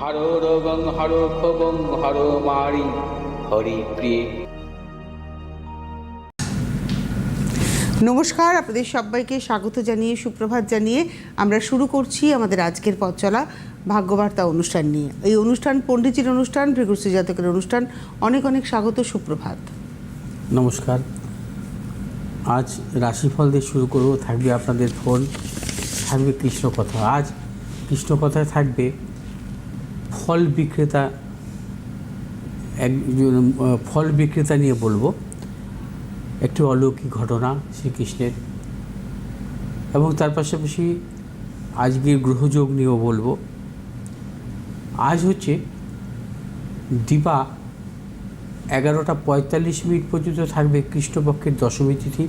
হর রোগং হর ক্ষোভং হর মারি হরি প্রিয়ে। নমস্কার আপনাদের সবাইকে স্বাগত জানিয়ে সুপ্রভাত জানিয়ে আমরা শুরু করছি আমাদের আজকের পথ চলা ভাগ্যবার্তা অনুষ্ঠান নিয়ে। এই অনুষ্ঠান পণ্ডিতের অনুষ্ঠান ভৃগুশ্রী জাতকের অনুষ্ঠান। অনেক অনেক স্বাগত সুপ্রভাত। নমস্কার। আজ রাশিফল দিয়ে শুরু করব থাকবে আপনাদের ফোন থাকবে কৃষ্ণ কথা আজ কৃষ্ণ কথায় থাকবে ফল বিক্রেতা একজন ফল বিক্রেতা নিয়ে বলব। একটি অলৌকিক ঘটনা শ্রীকৃষ্ণের। এবং তার পাশাপাশি আজকের গ্রহযোগ নিয়েও বলব। আজ হচ্ছে দীপা এগারোটা পঁয়তাল্লিশ মিনিট পর্যন্ত থাকবে কৃষ্ণপক্ষের দশমী তিথি।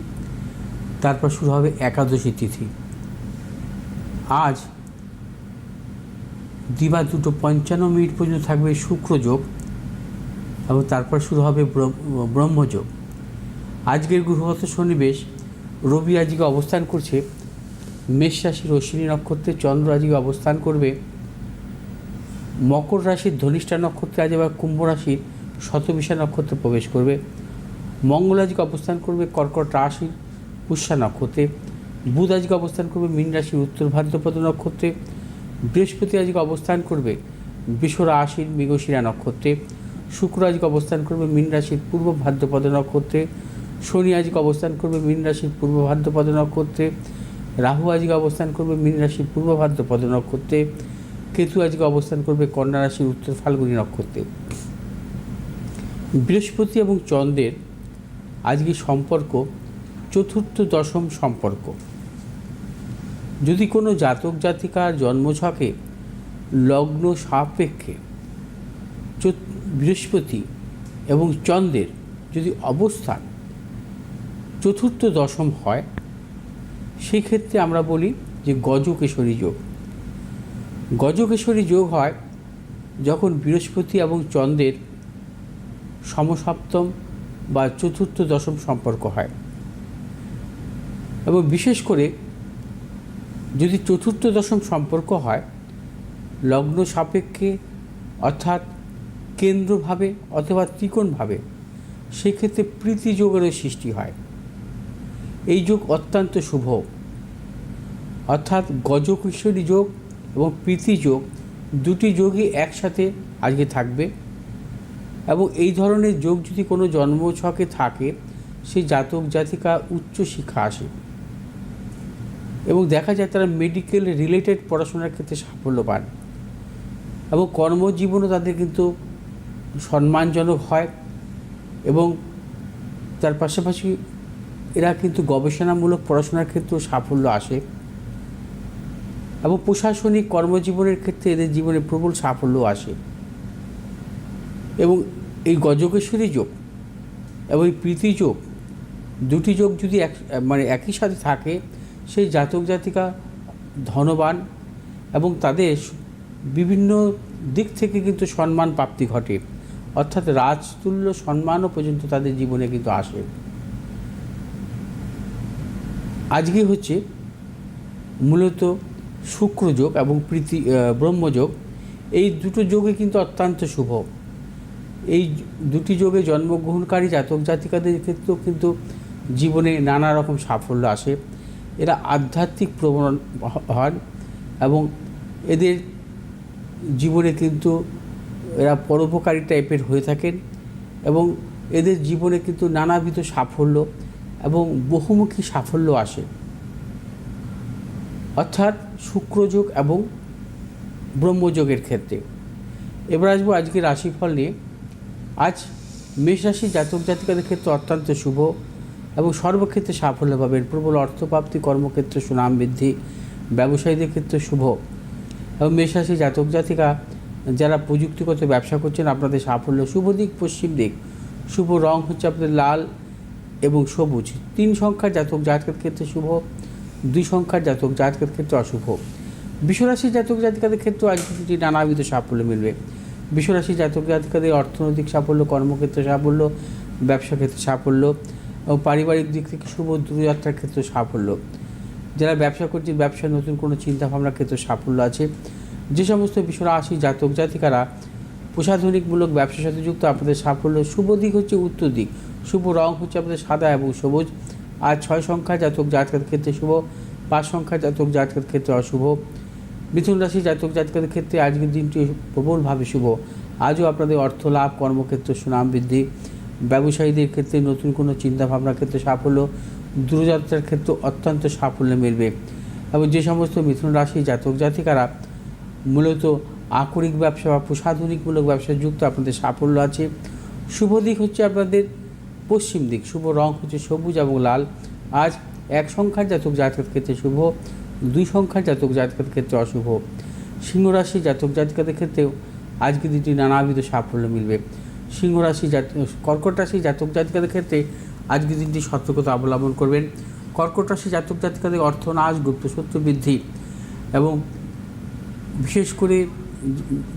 তারপর শুরু হবে একাদশী তিথি। আজ দিবা দুটো পঞ্চান্ন মিনিট পর্যন্ত থাকবে শুক্রযোগ এবং তারপর শুরু হবে ব্রহ্মযোগ আজকের গ্রহগত সন্নিবেশ, রবি আজকে অবস্থান করছে মেষ রাশির অশ্বিনী নক্ষত্রে, চন্দ্র আজকে অবস্থান করবে মকর রাশির ধনিষ্ঠা নক্ষত্রে, আজ আবার কুম্ভ রাশির শতবিশা নক্ষত্রে প্রবেশ করবে। মঙ্গল আজকে অবস্থান করবে কর্কট রাশির পুষ্যা নক্ষত্রে। বুধ আজকে অবস্থান করবে মীন রাশির উত্তর ভাদ্রপদ নক্ষত্রে। বৃহস্পতি আজকে অবস্থান করবে বৃষ রাশির মৃগশিরা নক্ষত্রে, শুক্র আজকে অবস্থান করবে মীন রাশির পূর্ব ভাদ্রপদ নক্ষত্রে, শনি আজকে অবস্থান করবে মীন রাশির পূর্ব ভাদ্রপদ নক্ষত্রে, রাহু আজকে অবস্থান করবে মীন রাশির পূর্ব ভাদ্রপদ নক্ষত্রে, কেতু আজকে অবস্থান করবে কন্যা রাশির উত্তর ফাল্গুনী নক্ষত্রে। বৃহস্পতি এবং চন্দ্রের আজকে সম্পর্ক চতুর্থ দশম সম্পর্ক। যদি কোনো জাতক জাতিকার জন্মছকে লগ্ন সাপেক্ষে বৃহস্পতি এবং চন্দ্রের যদি অবস্থান চতুর্থ দশম হয় সেই ক্ষেত্রে আমরা বলি যে গজকেশরী যোগ। গজকেশরী যোগ হয় যখন বৃহস্পতি এবং চন্দ্রের সমসপ্তম বা চতুর্থ দশম সম্পর্ক হয়। এবং বিশেষ করে যদি চতুর্থ দশম সম্পর্ক হয়, লগ্ন সাপেক্ষে অর্থাৎ কেন্দ্রভাবে অথবা ত্রিকোণভাবে, সেক্ষেত্রে প্রীতি যোগেরও সৃষ্টি হয়। এই যোগ অত্যন্ত শুভ। অর্থাৎ গজকিশোরী যোগ এবং প্রীতি যোগ দুটি যোগই একসাথে আজকে থাকবে এবং এই ধরনের যোগ যদি কোনো জন্মছকে থাকে সেই জাতক জাতিকা উচ্চ শিক্ষা আসে। এবং দেখা যায় তারা মেডিকেল রিলেটেড পড়াশোনার ক্ষেত্রে সাফল্য পান। এবং কর্মজীবনও তাদের কিন্তু সম্মানজনক হয় এবং তার পাশাপাশি এরা কিন্তু গবেষণামূলক পড়াশোনার ক্ষেত্রেও সাফল্য আসে। এবং প্রশাসনিক কর্মজীবনের ক্ষেত্রে এদের জীবনে প্রবল সাফল্য আসে। এবং এই গজকেশ্বরী যোগ এবং এই প্রীতি যোগ দুটি যোগ যদি এক মানে একই সাথে থাকে সেই জাতক জাতিকা ধনবান এবং তাদের বিভিন্ন দিক থেকে কিন্তু সম্মান প্রাপ্তি ঘটে। অর্থাৎ রাজতুল্য সম্মানও পর্যন্ত তাদের জীবনে কিন্তু আসে। আজকে হচ্ছে মূলত শুক্রযোগ এবং প্রীতি ব্রহ্মযোগ এই দুটো যোগে কিন্তু অত্যন্ত শুভ। এই দুটি যোগে জন্মগ্রহণকারী জাতক জাতিকাদের ক্ষেত্রেও কিন্তু জীবনে নানা রকম সাফল্য আসে। এরা আধ্যাত্মিক প্রবণ হন এবং এদের জীবনে কিন্তু এরা পরোপকারী টাইপের হয়ে থাকেন এবং এদের জীবনে কিন্তু নানাবিধ সাফল্য এবং বহুমুখী সাফল্য আসে। অর্থাৎ শুক্রযোগ এবং ব্রহ্মযোগের ক্ষেত্রে। এবার আসব আজকে রাশিফল নিয়ে। আজ মেষ রাশি জাতক জাতিকাদের ক্ষেত্রে অত্যন্ত শুভ। এবং সর্বক্ষেত্রে সাফল্য পাবেন। প্রবল অর্থপ্রাপ্তি, কর্মক্ষেত্রে সুনাম বৃদ্ধি, ব্যবসায়ীদের ক্ষেত্রে শুভ। এবং মেষ রাশি জাতক জাতিকা, যারা প্রযুক্তিগত ব্যবসা করছেন, আপনাদের সাফল্য শুভ দিক, পশ্চিম দিক। শুভ রং হচ্ছে আপনাদের লাল এবং সবুজ। তিন সংখ্যার জাতক জাতকের ক্ষেত্রে শুভ, দুই সংখ্যার জাতক জাতকের ক্ষেত্রে অশুভ। বিশ্বরাশি জাতক জাতিকাদের ক্ষেত্রে আজকে দুটি নানাবিধ সাফল্য মিলবে। বিশ্বরাশি জাতক জাতিকাদের অর্থনৈতিক সাফল্য, কর্মক্ষেত্রে সাফল্য, ব্যবসা ক্ষেত্রে সাফল্য। এবং পারিবারিক দিক থেকে শুভ দূরযাত্রার ক্ষেত্রে সাফল্য। যারা ব্যবসা করছে, ব্যবসায় নতুন কোনো চিন্তাভাবনার ক্ষেত্রে সাফল্য আছে। যে সমস্ত বিশ্বরাশি জাতক জাতিকারা প্রসাধনিকমূলক ব্যবসার সাথে যুক্ত, আপনাদের সাফল্য শুভ দিক হচ্ছে উত্তর দিক। শুভ রং হচ্ছে আপনাদের সাদা এবং সবুজ। আর ছয় সংখ্যা জাতক জাতকের ক্ষেত্রে শুভ, পাঁচ সংখ্যা জাতক জাতকের ক্ষেত্রে অশুভ। মিথুন রাশি জাতক জাতকের ক্ষেত্রে আজকের দিনটি প্রবলভাবে শুভ। আজও আপনাদের অর্থ লাভ কর্মক্ষেত্রে সুনাম বৃদ্ধি। ব্যবসায়ীদের ক্ষেত্রে নতুন কোনো চিন্তাভাবনার ক্ষেত্রে সাফল্য, দূরযাত্রার ক্ষেত্রে অত্যন্ত সাফল্য মিলবে। এবং যে সমস্ত মিথুন রাশি জাতক জাতিকারা মূলত আকরিক ব্যবসা বা প্রসাধনিকমূলক ব্যবসায় যুক্ত, আপনাদের সাফল্য আছে। শুভ দিক হচ্ছে আপনাদের পশ্চিম দিক, শুভ রং হচ্ছে সবুজ এবং লাল। আজ এক সংখ্যার জাতক জাতকের ক্ষেত্রে শুভ, দুই সংখ্যার জাতক জাতকের ক্ষেত্রে অশুভ। সিংহ রাশি জাতক জাতিকাদের ক্ষেত্রেও আজকে দিনটি নানাবিধ সাফল্য মিলবে। সিংহ রাশি জাত, কর্কট রাশি জাতক জাতিকাদের ক্ষেত্রে আজকে দিনটি সতর্কতা অবলম্বন করবেন। কর্কট রাশি জাতক জাতিকাদের অর্থনাশ গুপ্ত সত্য বৃদ্ধি এবং বিশেষ করে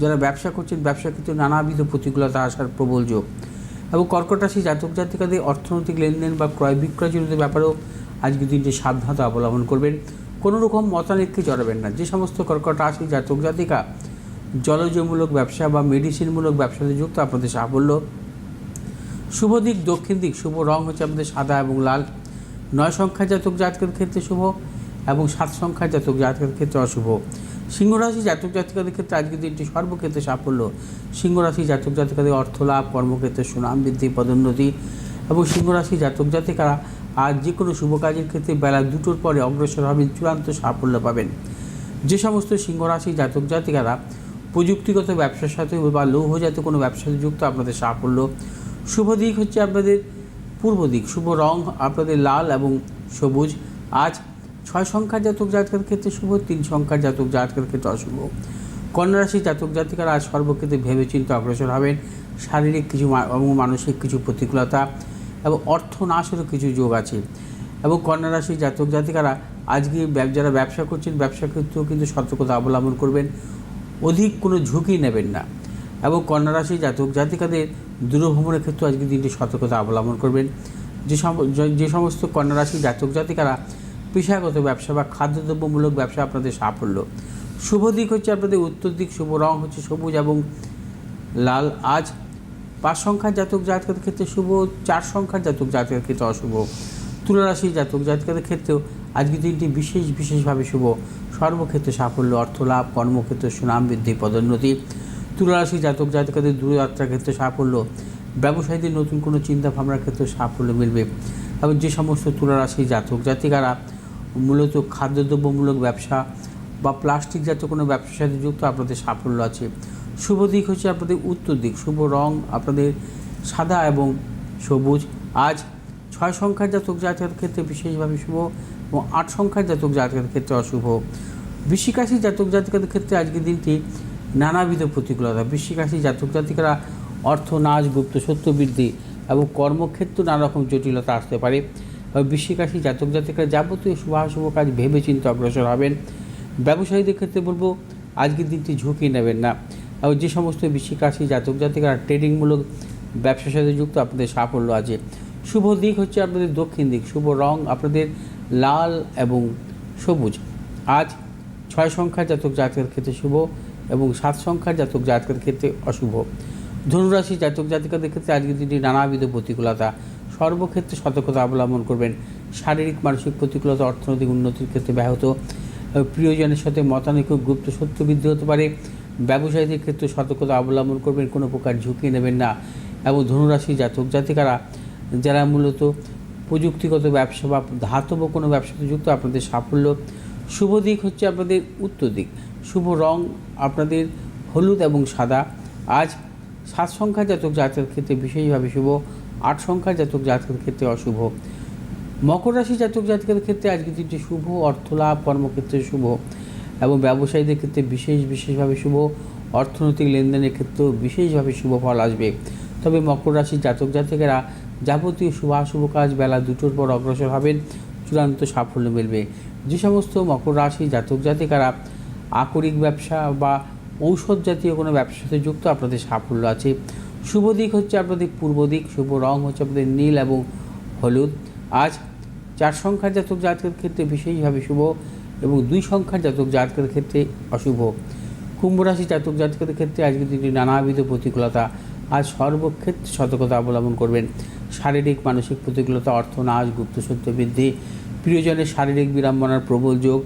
যারা ব্যবসা করছেন ব্যবসা ক্ষেত্রে নানাবিধ প্রতিকূলতা আসার প্রবল যোগ। এবং কর্কট রাশি জাতক জাতিকাদের অর্থনৈতিক লেনদেন বা ক্রয় বিক্রয় জনিত ব্যাপারেও আজকে দিনটি সাবধানতা অবলম্বন করবেন। কোনো রকম মতানৈক্যে জড়াবেন না। যে সমস্ত কর্কট রাশি জাতক জাতিকা জলজমূলক ব্যবসা বা মেডিসিনমূলক ব্যবসাতে যুক্ত আপনাদের সাফল্য। শুভ দিক, দক্ষিণ দিক, শুভ রং হচ্ছে আমাদের সাদা এবং লাল। নয় সংখ্যা জাতক জাতকের ক্ষেত্রে শুভ এবং সাত সংখ্যা জাতক জাতকের ক্ষেত্রে অশুভ। সিংহরাশি জাতক জাতিকাদের ক্ষেত্রে আজকের দিনটি সর্বক্ষেত্রে সাফল্য। সিংহরাশি জাতক জাতিকাদের অর্থ লাভ, কর্মক্ষেত্রে সুনাম বৃদ্ধি, পদোন্নতি এবং সিংহরাশি জাতক জাতিকারা আজ যে কোনো শুভ কাজের ক্ষেত্রে বেলা দুটোর পরে অগ্রসর হবেন, চূড়ান্ত সাফল্য পাবেন। যে সমস্ত সিংহরাশি জাতক জাতিকারা প্রযুক্তিগত ব্যবসার সাথে বা লৌহজাত কোনো ব্যবসার সাথে যুক্ত আপনাদের সাফল্য। শুভ দিক হচ্ছে আপনাদের পূর্ব দিক, শুভ রং আপনাদের লাল এবং সবুজ। আজ ছয় সংখ্যার জাতক জাতকের ক্ষেত্রে শুভ, তিন সংখ্যার জাতক জাতকের ক্ষেত্রে অশুভ। কন্যা রাশি জাতক জাতিকারা আজ সর্বক্ষেত্রে ভেবেচিন্তে অগ্রসর হবেন। শারীরিক কিছু এবং মানসিক কিছু প্রতিকূলতা এবং অর্থ নাশেরও কিছু যোগ আছে। এবং কন্যারাশি জাতক জাতিকারা আজকে যারা ব্যবসা করছেন ব্যবসা ক্ষেত্রেও কিন্তু সতর্কতা অবলম্বন করবেন। অধিক কোনো ঝুঁকি নেবেন না। এবং কন্যা রাশি জাতক জাতিকাদের দূরভ্রমণের ক্ষেত্রে আজকে দিনটি সতর্কতা অবলম্বন করবেন। যে যে- সমস্ত কন্যা রাশি জাতক জাতিকারা পেশাগত ব্যবসা বা খাদ্যদ্রব্যমূলক ব্যবসা আপনাদের সাফল্য। শুভ দিক হচ্ছে আপনাদের উত্তর দিক, শুভ রং হচ্ছে সবুজ এবং লাল। আজ পাঁচ সংখ্যার জাতক জাতকের ক্ষেত্রে শুভ, চার সংখ্যার জাতক জাতকের ক্ষেত্রে অশুভ। তুলারাশি জাতক জাতকের ক্ষেত্রেও আজকের দিনটি বিশেষ, বিশেষভাবে শুভ। সর্বক্ষেত্রে সাফল্য, অর্থ লাভ, কর্মক্ষেত্রে সুনাম বৃদ্ধি, পদোন্নতি। তুলারাশি জাতক জাতকাদের দূরযাত্রার ক্ষেত্রে সাফল্য, ব্যবসায়ীদের নতুন কোনো চিন্তা ভাবনার ক্ষেত্রে সাফল্য মিলবে। এবং যে সমস্ত তুলারাশি জাতক জাতিকারা মূলত খাদ্যদ্রব্যমূলক ব্যবসা বা প্লাস্টিক জাতীয় কোনো ব্যবসার সাথে যুক্ত, আপনাদের সাফল্য আছে। শুভ দিক হচ্ছে আপনাদের উত্তর দিক। শুভ রং আপনাদের সাদা এবং সবুজ। আজ ছয় সংখ্যার জাতক জাতকের ক্ষেত্রে বিশেষভাবে শুভ এবং আট সংখ্যার জাতক জাতকের ক্ষেত্রে অশুভ। বৃশ্চিকাশি জাতক জাতিকাদের ক্ষেত্রে আজকের দিনটি নানাবিধ প্রতিকূলতা। বৃশ্চিকাশি জাতক জাতিকারা অর্থ, নাচ, গুপ্ত সত্য বৃদ্ধি এবং কর্মক্ষেত্র নানা রকম জটিলতা আসতে পারে। বৃশ্চিকাশি জাতক জাতিকারা যাবতীয় শুভাশুভ কাজ ভেবে চিন্তে অগ্রসর হবেন। ব্যবসায়ীদের ক্ষেত্রে বলব, আজকের দিনটি ঝুঁকি নেবেন না। এবং যে সমস্ত বৃশ্চিকাশি জাতক জাতিকারা ট্রেডিংমূলক ব্যবসার সাথে যুক্ত, আপনাদের সাফল্য আছে। শুভ দিক হচ্ছে আপনাদের দক্ষিণ দিক, শুভ রং আপনাদের লাল এবং সবুজ। আজ ছয় সংখ্যার জাতক জাতকের ক্ষেত্রে শুভ এবং সাত সংখ্যার জাতক জাতকের ক্ষেত্রে অশুভ। ধনুরাশি জাতক জাতিকাদের ক্ষেত্রে আজকের দিনটি নানাবিধ প্রতিকূলতা। সর্বক্ষেত্রে সতর্কতা অবলম্বন করবেন। শারীরিক, মানসিক প্রতিকূলতা, অর্থনৈতিক উন্নতির ক্ষেত্রে ব্যাহত। প্রিয়জনের সাথে মতানৈক্য, গুপ্ত সত্য বৃদ্ধি হতে পারে। ব্যবসায়ীদের ক্ষেত্রে সতর্কতা অবলম্বন করবেন। কোনো প্রকার ঝুঁকি নেবেন না। এবং ধনুরাশি জাতক জাতিকারা যারা মূলত প্রযুক্তিগত ব্যবসা বা ধাতব কোনো ব্যবসাতে যুক্ত, আপনাদের সাফল্য, শুভ দিক হচ্ছে আপনাদের উত্তর দিক। শুভ রং আপনাদের হলুদ এবং সাদা। আজ সাত সংখ্যা জাতক জাতকের ক্ষেত্রে বিশেষভাবে শুভ, আট সংখ্যা জাতক জাতকের ক্ষেত্রে অশুভ। মকর রাশি জাতক জাতকের ক্ষেত্রে আজকের দিনটি শুভ, অর্থলাভ, কর্মক্ষেত্রে শুভ এবং ব্যবসায়ীদের ক্ষেত্রে বিশেষ বিশেষভাবে শুভ। অর্থনৈতিক লেনদেনের ক্ষেত্রেও বিশেষভাবে শুভ ফল আসবে। তবে মকর রাশির জাতক জাতকেরা যাবতীয় শুভাশুভ কাজ বেলা দুটোর পর অগ্রসর হবেন, চূড়ান্ত সাফল্য মিলবে। যে সমস্ত মকর রাশি, জাতক, জাতিকারা আকরিক ব্যবসা বা ঔষধ জাতীয় কোনো ব্যবসার সাথে যুক্ত, আপনাদের সাফল্য আছে। শুভ দিক হচ্ছে আপনাদের পূর্ব দিক, শুভ রং হচ্ছে আপনাদের নীল এবং হলুদ। আজ চার সংখ্যার জাতক, জাতকের ক্ষেত্রে বিশেষভাবে শুভ এবং দুই সংখ্যার জাতক, জাতকের ক্ষেত্রে অশুভ। কুম্ভ রাশি, জাতক, জাতকের ক্ষেত্রে আজকে দিনটি নানাবিধ প্রতিকূলতা। আজ সর্বক্ষেত্রে সতর্কতা অবলম্বন করবেন। শারীরিক, মানসিক প্রতিকূলতা অর্থ নাশ গুপ্ত বৃদ্ধি, প্রিয়জনের শারীরিক বিড়ম্বনার প্রবল যোগ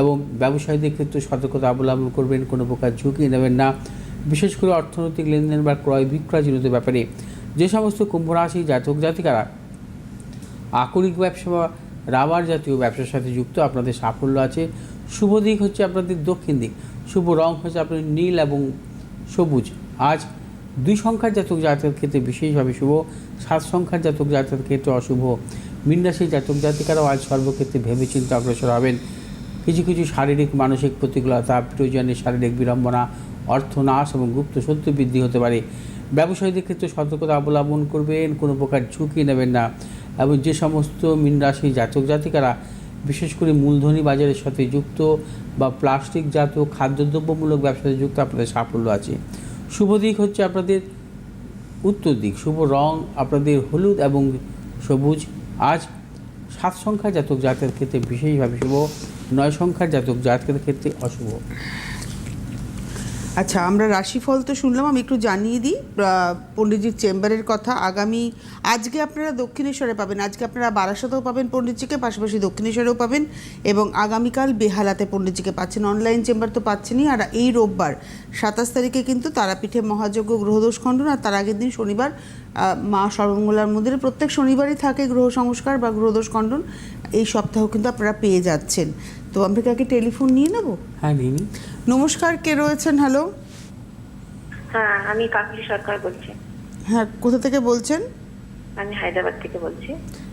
এবং ব্যবসায়ীদের ক্ষেত্রে সতর্কতা অবলম্বন করবেন, কোনো প্রকার ঝুঁকি নেবেন না। বিশেষ করে অর্থনৈতিক লেনদেন বা ক্রয় বিক্রয়জনিত ব্যাপারে যে সমস্ত কুম্ভ রাশি জাতক জাতিকারা আকরিক ব্যবসা বা রাবার জাতীয় ব্যবসার সাথে যুক্ত, আপনাদের সাফল্য আছে। শুভ দিক হচ্ছে আপনাদের দক্ষিণ দিক। শুভ রং হচ্ছে আপনাদের নীল এবং সবুজ। আজ দুই সংখ্যার জাতক জাতকের ক্ষেত্রে বিশেষভাবে শুভ, সাত সংখ্যার জাতক জাতকের ক্ষেত্রে অশুভ। মিনরাশি জাতক জাতিকারাও আজ সর্বক্ষেত্রে ভেবে চিন্তে অগ্রসর হবেন। কিছু কিছু শারীরিক, মানসিক প্রতিকূলতা প্রিয়জনের শারীরিক বিড়ম্বনা অর্থনাশ এবং গুপ্ত সত্য বৃদ্ধি হতে পারে। ব্যবসায়ীদের ক্ষেত্রে সতর্কতা অবলম্বন করবেন, কোনো প্রকার ঝুঁকি নেবেন না এবং যে সমস্ত মিন রাশি জাতক জাতিকারা, বিশেষ করে মূলধনী বাজারের সাথে যুক্ত বা প্লাস্টিক জাতীয় খাদ্যদ্রব্যমূলক ব্যবসাতে যুক্ত, আপনাদের সাফল্য আছে। শুভ দিক হচ্ছে আপনাদের উত্তর দিক, শুভ রং আপনাদের হলুদ এবং সবুজ। আজ সাত সংখ্যা জাতক জাতকের ক্ষেত্রে বিশেষভাবে শুভ, নয় সংখ্যার জাতক জাতকের ক্ষেত্রে অশুভ। আচ্ছা আমরা রাশিফল তো শুনলাম, আমি একটু জানিয়ে দিই পণ্ডিতজির চেম্বারের কথা। আগামী, আজকে আপনারা দক্ষিণেশ্বরে পাবেন, আজকে আপনারা বারাসাতেও পাবেন পণ্ডিতজিকে, পাশাপাশি দক্ষিণেশ্বরেও পাবেন, এবং আগামীকাল বেহালাতে পণ্ডিতজিকে পাচ্ছেন। অনলাইন চেম্বার তো পাচ্ছেনই, আর এই রোববার, সাতাশ তারিখে কিন্তু তারাপীঠে মহাযজ্ঞ গ্রহদোষ খণ্ডন আর তার আগের দিন শনিবার মা সর্বমঙ্গলার মন্দিরে প্রত্যেক শনিবারই থাকে গ্রহ সংস্কার বা গ্রহদোষ খণ্ডন এই সপ্তাহ কিন্তু আপনারা পেয়ে যাচ্ছেন। তো আমরা কাকে টেলিফোন নিয়ে নেব? হ্যাঁ নিনি নমস্কার কে রয়েছেন? হ্যালো হ্যাঁ আমি কাকলি সরকার বলছি। হ্যাঁ কোথা থেকে বলছেন? আমি হায়দ্রাবাদ থেকে বলছি।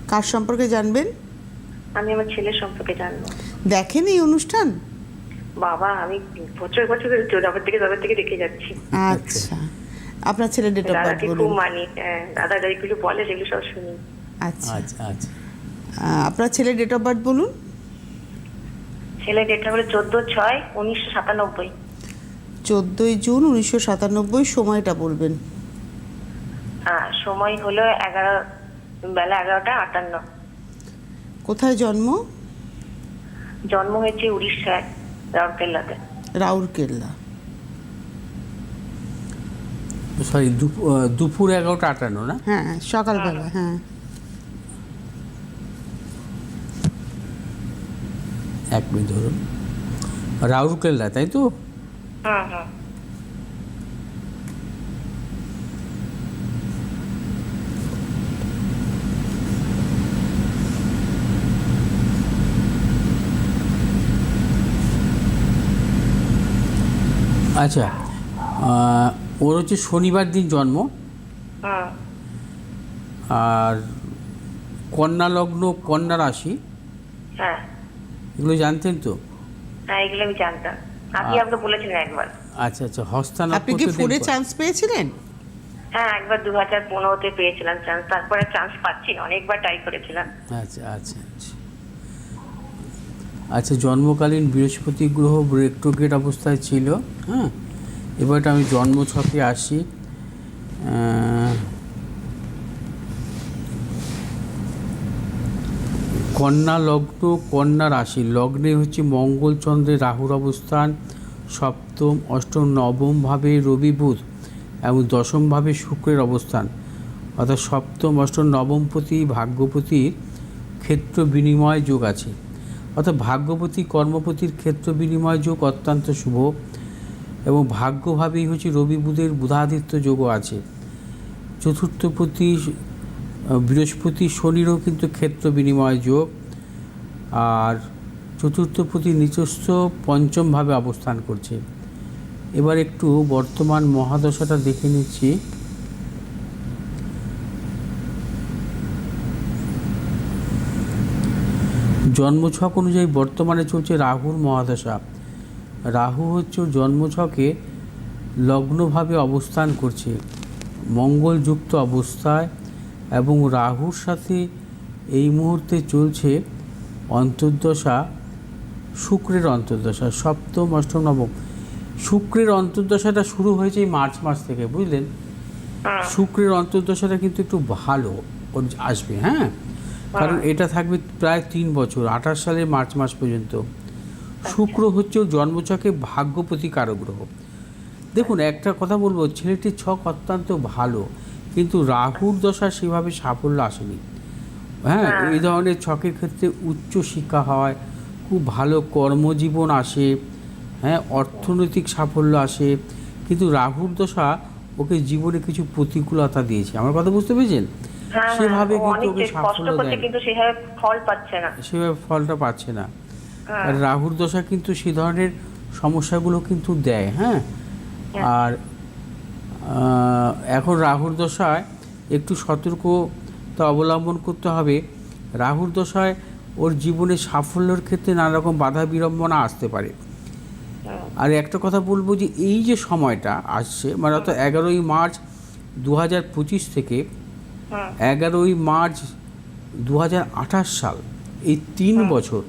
কার সম্পর্কে জানবেন? আমি আমার ছেলের সম্পর্কে জানব। দেখেন এই অনুষ্ঠান? বাবা আমি বছর বছর ধরে থেকে তবে থেকে দেখে যাচ্ছি। আচ্ছা। আপনার ছেলের ডেট অফ বার্থ দাদাকে খুব বলুন মানি হ্যাঁ, দাদা যেগুলো বলে সেগুলো সব শুনি। আচ্ছা। আচ্ছা আচ্ছা। আপনার ছেলের ডেট অফ বার্থ বলুন। ছেলে ডেটটা হলো চোদ্দ ছয় উনিশশো সাতানব্বই। চোদ্দোই জুন উনিশশো সাতানব্বই সময়টা বলবেন। হ্যাঁ সময় হলো এগারো বেলা এগারোটা আটান্ন। কোথায় জন্ম? জন্ম হয়েছে উড়িষ্যায় রাউরকেল্লাতে। রাউরকেল্লা। সরি দুপুর এগারোটা আটান্ন না? হ্যাঁ সকালবেলা হ্যাঁ। এক মিনিট ধরুন। রাউরকেল্লা তাই তো? হুম হুম আচ্ছা ওর হচ্ছে শনিবার দিন জন্ম। আর কন্যা লগ্ন কন্যা রাশি। হ্যাঁ। এগুলো জানতেন তো? হ্যাঁ এগুলো আমি জানতাম। আপনি আমাকে বলেছিলেন একবার। আচ্ছা আচ্ছা হস্তা আপনি কি ফোনে চান্স পেয়েছিলেন? হ্যাঁ একবার দু হাজার পনেরোতে পেয়েছিলাম চান্স তারপরে চান্স পাচ্ছি না অনেকবার ট্রাই করেছিলাম। আচ্ছা আচ্ছা আচ্ছা। আচ্ছা জন্মকালীন বৃহস্পতি গ্রহ রেক্টোগেট অবস্থায় ছিল হ্যাঁ? এবারটা আমি জন্ম ছকে আসি কন্যা লগ্ন, কন্যা রাশি। লগ্নে হচ্ছে মঙ্গল, চন্দ্রের রাহুর অবস্থান। সপ্তম, অষ্টম, নবম ভাবে রবি বুধ এবং দশম ভাবে শুক্রের অবস্থান। অর্থাৎ সপ্তম, অষ্টম নবমপতি ভাগ্যপতির ক্ষেত্র বিনিময় যোগ আছে। অর্থাৎ ভাগ্যপতি, কর্মপতির ক্ষেত্র বিনিময় যোগ অত্যন্ত শুভ এবং ভাগ্যভাবেই হচ্ছে রবি বুধের বুধাদিত্য যোগও আছে। চতুর্থপতি বৃহস্পতি শনিরও কিন্তু ক্ষেত্র বিনিময় যোগ। আর চতুর্থ প্রতি নিচস্থ পঞ্চমভাবে অবস্থান করছে। এবার একটু বর্তমান মহাদশাটা দেখে নিচ্ছি। জন্মছক অনুযায়ী বর্তমানে চলছে রাহুর মহাদশা। রাহু হচ্ছে জন্মছকে লগ্নভাবে অবস্থান করছে। মঙ্গলযুক্ত অবস্থায় এবং রাহুর সাথে এই মুহূর্তে চলছে অন্তর্দশা শুক্রের অন্তর্দশা সপ্তম অষ্টম নবম। শুক্রের অন্তর্দশাটা শুরু হয়েছে এই মার্চ মাস থেকে বুঝলেন? শুক্রের অন্তর্দশাটা কিন্তু একটু ভালো ওর আসবে হ্যাঁ? কারণ এটা থাকবে প্রায় তিন বছর আঠাশ সালের মার্চ মাস পর্যন্ত। শুক্র হচ্ছে জন্মছকে ভাগ্যপতি কারক গ্রহ দেখুন একটা কথা বলব ছেলেটির ছক অত্যন্ত ভালো। কিন্তু রাহুর দশা সেভাবে সাফল্য আসেনি। হ্যাঁ এই ধরনের ছকের ক্ষেত্রে উচ্চ শিক্ষা হয় খুব ভালো কর্মজীবন আসে হ্যাঁ অর্থনৈতিক সাফল্য আসে কিন্তু রাহুর দশা ওকে জীবনে কিছু প্রতিকূলতা দিয়েছে। আমার কথা বুঝতে পেরেছেন? হ্যাঁ সেভাবে হ্যাঁ, কিন্তু ওকে সাফল্য দেয় কিন্তু সেভাবে ফল পাচ্ছে না। সেভাবে ফলটা পাচ্ছে না। হ্যাঁ। আর রাহুর দশা কিন্তু সে ধরনের সমস্যাগুলো কিন্তু দেয় হ্যাঁ। আর এখন রাহুর দশায় একটু সতর্কতা অবলম্বন করতে হবে। রাহুর দশায় ওর জীবনে সাফল্যের ক্ষেত্রে নানা রকম বাধা বিড়ম্বনা আসতে পারে। আর একটা কথা বলব যে এই যে সময়টা আসছে মানে অর্থাৎ এগারোই মার্চ দু হাজার পঁচিশ থেকে এগারোই মার্চ দু হাজার আঠাশ সাল এই তিন বছর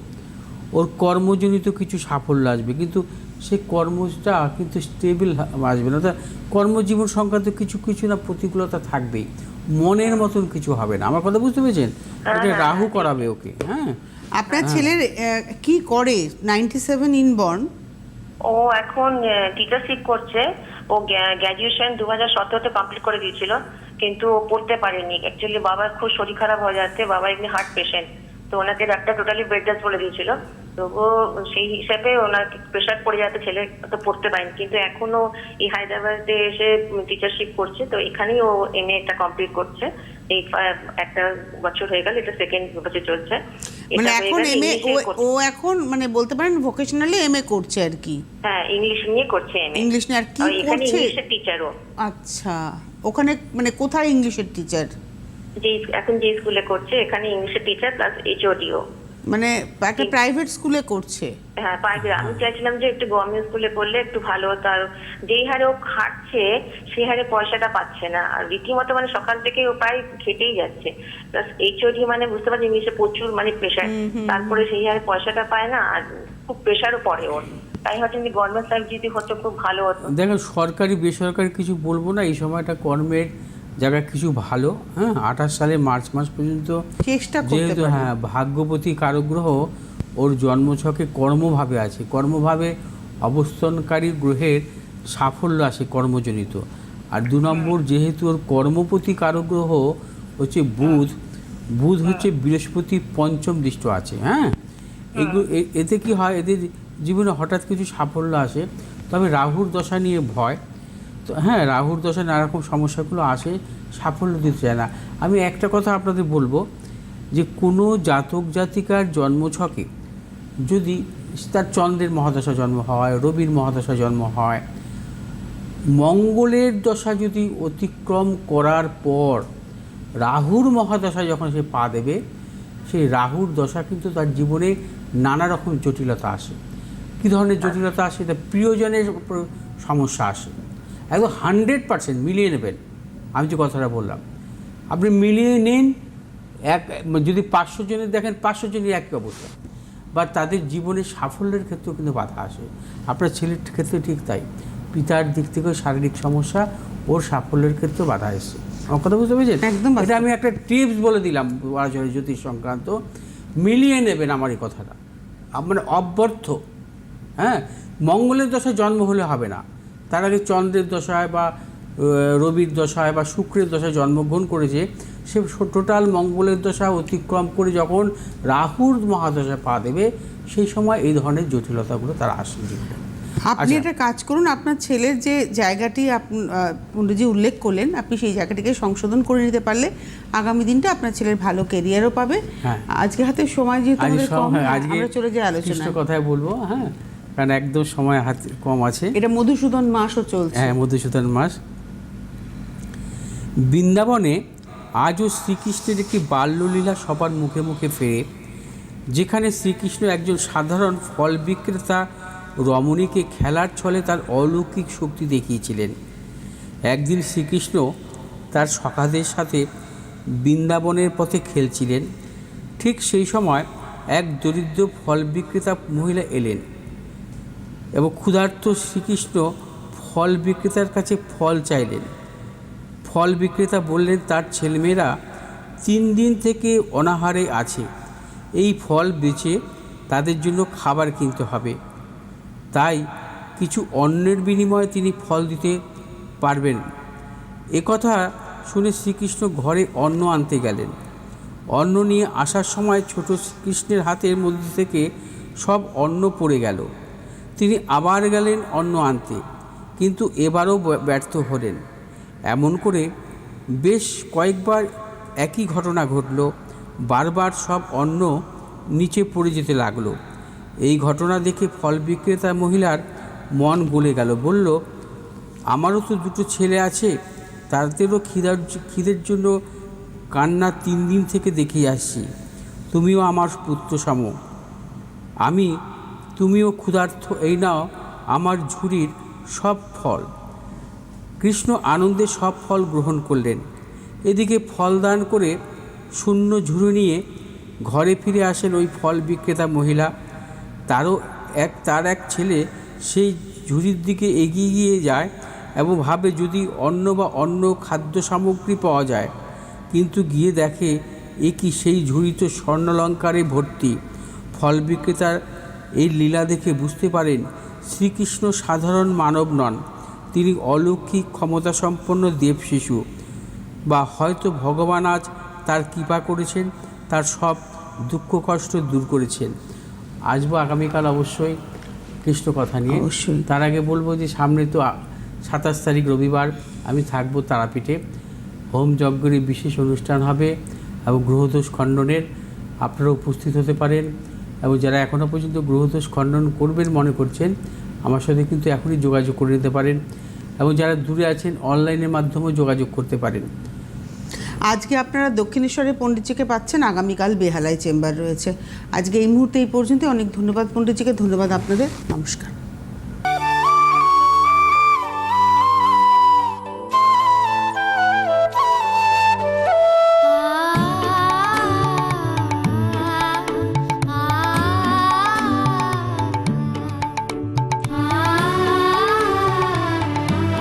ওর কর্মজনিত কিছু সাফল্য আসবে। কিন্তু সেই কর্মটা কিন্তু স্টেবল আসবে না। অর্থাৎ কর্মজীবন সংক্রান্ত কিছু কিছু না প্রতিকূলতা থাকবেই। মনের মতন কিছু হবে না। আমার কথা বুঝতে পেরেছেন? এটা রাহু করাবে ওকে হ্যাঁ? আপনার ছেলের কি করে? নাইনটি সেভেন ইনবর্ন ও এখন টিচারশিপ করছে। ও গ্র্যাজুয়েশন দু হাজার সতেরোতে কমপ্লিট করে দিয়েছিল কিন্তু ও পড়তে পারেনি। অ্যাকচুয়ালি বাবার খুব শরীর খারাপ হয়ে যাচ্ছে বাবা এমনি হার্ট পেশেন্ট তো ওনাকে ডাক্তার টোটালি বেড বলে দিয়েছিল। তো ও সেই হিসাবে ওনার প্রেশার পড়ে যাতে ছেলে তো পড়তে পারেনি। কিন্তু এখনও এই হায়দ্রাবাদে এসে টিচারশিপ করছে তো এখানেই ও এম এটা কমপ্লিট করছে। এই একটা বছর হয়ে গেল এটা সেকেন্ড বছর চলছে। মানে এখন গেলে এম এ ইংলিশে করছে। ও এখন মানে বলতে পারেন ভোকেশনালি এম এ করছে আর কি? হ্যাঁ ইংলিশ নিয়ে করছে এম ইংলিশ নিয়ে আর কি করছে? ইংলিশের টিচারও আচ্ছা ওখানে মানে কোথায় ইংলিশের টিচার যে এখন যে স্কুলে করছে এখানে ইংলিশের টিচার প্লাস এইচওডিও মানে একটা প্রাইভেট স্কুলে করছে। হ্যাঁ পারবে। আমি চাইছিলাম যে একটু গভর্নমেন্ট স্কুলে করলে একটু ভালো হতো আর যেই হারে ও খাটছে সেই হারে পয়সাটা পাচ্ছে না। আর রীতিমতো মানে সকাল থেকে ও প্রায় খেটেই যাচ্ছে। প্লাস এইচওডি মানে বুঝতে পারছি ইংলিশে প্রচুর মানে প্রেশার তারপরে সেই হারে পয়সাটা পায় না আর খুব প্রেশারও পড়ে ওর। তাই হচ্ছে যে গভর্নমেন্ট সাহেব যদি হতো খুব ভালো হতো। দেখেন সরকারি বেসরকারি কিছু বলব না এই সময়টা কর্মের জায়গা কিছু ভালো হ্যাঁ আঠাশ সালের মার্চ মাস পর্যন্ত চেষ্টা যেহেতু হ্যাঁ ভাগ্যপতি কারগ্রহ ওর জন্মছকে কর্মভাবে আছে। কর্মভাবে অবস্থানকারী গ্রহের সাফল্য আসে কর্মজনিত। আর দু নম্বর যেহেতু ওর কর্মপতি কারক গ্রহ হচ্ছে বুধ বুধ হচ্ছে বৃহস্পতি পঞ্চম দৃষ্ট আছে হ্যাঁ? এগুলো এতে কি হয়? এদের জীবনে হঠাৎ কিছু সাফল্য আসে। তবে রাহুর দশা নিয়ে ভয় তো হ্যাঁ রাহুর দশায় নানা রকম সমস্যাগুলো আসে, সাফল্য দিতে চায় না। আমি একটা কথা আপনাদের বলব যে, কোনো জাতক জাতিকার জন্মছকে যদি তার চন্দ্রের মহাদশা জন্ম হয়, রবির মহাদশা জন্ম হয়, মঙ্গলের দশা যদি অতিক্রম করার পর রাহুর মহাদশা যখন সে পা দেবে, সেই রাহুর দশা কিন্তু তার জীবনে নানা রকম জটিলতা আসে। কী ধরনের জটিলতা আসে? তা প্রিয়জনের সমস্যা আসে। একদম হান্ড্রেড পার্সেন্ট মিলিয়ে নেবেন। আমি যে কথাটা বললাম। আপনি মিলিয়ে নিন এক যদি পাঁচশো জনের দেখেন পাঁচশো জনের একই অবস্থা। বা তাদের জীবনে সাফল্যের ক্ষেত্রেও কিন্তু বাধা আসে আপনার ছেলের ক্ষেত্রে ঠিক তাই। পিতার দিক থেকেও শারীরিক সমস্যা ওর সাফল্যের ক্ষেত্রেও বাধা এসছে। আমার কথা বুঝতে পেরেছেন? একদম। এটা আমি একটা টিপস বলে দিলাম পরাজয় জ্যোতিষ সংক্রান্ত। মিলিয়ে নেবেন আমার এই কথাটা। আপনার অব্যর্থ হ্যাঁ? মঙ্গলের দশায় জন্ম হলে হবে না। তার আগে চন্দ্রের দশায় বা রবির দশায় বা শুক্রের দশায় জন্মগ্রহণ করেছে সে টোটাল মঙ্গলের দশা অতিক্রম করে যখন রাহুর মহাদশায় পা দেবে সেই সময় এই ধরনের জটিলতাগুলো তার আসে আপনি আচ্ছা। একটা কাজ করুন আপনার ছেলের যে জায়গাটি পণ্ডিতজি উল্লেখ করলেন আপনি সেই জায়গাটিকে সংশোধন করে নিতে পারলে আগামী দিনটা আপনার ছেলের ভালো কেরিয়ারও পাবে হ্যাঁ। আজকে হাতে সময় যেহেতু হ্যাঁ, আমরা চলে যাই আলোচনা কথায় বলব হ্যাঁ কারণ একদম সময় হাত কম আছে। এটা মধুসূদন মাসও চলছে। হ্যাঁ মধুসূদন মাস। বৃন্দাবনে আজও শ্রীকৃষ্ণের একটি বাল্যলীলা সবার মুখে মুখে ফেরে যেখানে শ্রীকৃষ্ণ একজন সাধারণ ফল বিক্রেতা রমণীকে খেলার ছলে তার অলৌকিক শক্তি দেখিয়েছিলেন। একদিন শ্রীকৃষ্ণ তার সখাদের সাথে বৃন্দাবনের পথে খেলছিলেন। ঠিক সেই সময় এক দরিদ্র ফল বিক্রেতা মহিলা এলেন। এবং ক্ষুধার্ত শ্রীকৃষ্ণ ফল বিক্রেতার কাছে ফল চাইলেন। ফল বিক্রেতা বললেন, তার ছেলেমেয়েরা তিন দিন থেকে অনাহারে আছে। এই ফল বেচে তাদের জন্য খাবার কিনতে হবে। তাই কিছু অন্যের বিনিময়ে তিনি ফল দিতে পারবেন। একথা শুনে শ্রীকৃষ্ণ ঘরে অন্ন আনতে গেলেন। অন্ন নিয়ে আসার সময় ছোট শ্রীকৃষ্ণের হাতের মধ্যে থেকে সব অন্ন পড়ে গেল। তিনি আবার গেলেন অন্ন আনতে, কিন্তু এবারও ব্য- ব্যর্থ হলেন। এমন করে বেশ কয়েকবার একই ঘটনা ঘটল, বারবার সব অন্ন নিচে পড়ে যেতে লাগল। এই ঘটনা দেখে ফল বিক্রেতা মহিলার মন গলে গেল, বলল, আমারও তো দুটো ছেলে আছে, তাদেরও খিদার খিদের জন্য কান্না তিন দিন থেকে দেখে আসছি। তুমিও আমার পুত্র সম আমি তুমিও ক্ষুধার্থ এই নাও আমার ঝুড়ির সব ফল। কৃষ্ণ আনন্দে সব ফল গ্রহণ করলেন। এদিকে ফল দান করে শূন্য ঝুড়ি নিয়ে ঘরে ফিরে আসেন ওই ফল বিক্রেতা মহিলা। তারও এক, তার এক ছেলে সেই ঝুড়ির দিকে এগিয়ে গিয়ে যায় এবং ভাবে যদি অন্ন বা অন্য খাদ্য সামগ্রী পাওয়া যায়, কিন্তু গিয়ে দেখে এ কি সেই ঝুড়ি তো স্বর্ণলঙ্কারে ভর্তি। ফল বিক্রেতার এই লীলা দেখে বুঝতে পারেন শ্রীকৃষ্ণ সাধারণ মানব নন। তিনি অলৌকিক ক্ষমতাসম্পন্ন দেব শিশু। বা হয়তো ভগবান আজ তার কৃপা করেছেন তার সব দুঃখ কষ্ট দূর করেছেন। আসব আগামীকাল অবশ্যই কৃষ্ণ কথা নিয়ে। অবশ্যই। তার আগে বলব যে সামনে তো সাতাশ তারিখ রবিবার আমি থাকব তারাপীঠে। হোম যজ্ঞের বিশেষ অনুষ্ঠান হবে এবং গ্রহদোষ খণ্ডনের আপনারা উপস্থিত হতে পারেন। এবং যারা এখনও পর্যন্ত গ্রহদোষ খণ্ডন করবেন মনে করছেন, আমার সাথে কিন্তু এখনই যোগাযোগ করে নিতে পারেন এবং যারা দূরে আছেন, অনলাইনের মাধ্যমেও যোগাযোগ করতে পারেন। আজকে আপনারা দক্ষিণেশ্বরে পণ্ডিতজিকে পাচ্ছেন, আগামীকাল বেহালায় চেম্বার রয়েছে। আজকে এই মুহূর্তে এই পর্যন্ত অনেক ধন্যবাদ পণ্ডিতজিকে। ধন্যবাদ আপনাদের। নমস্কার।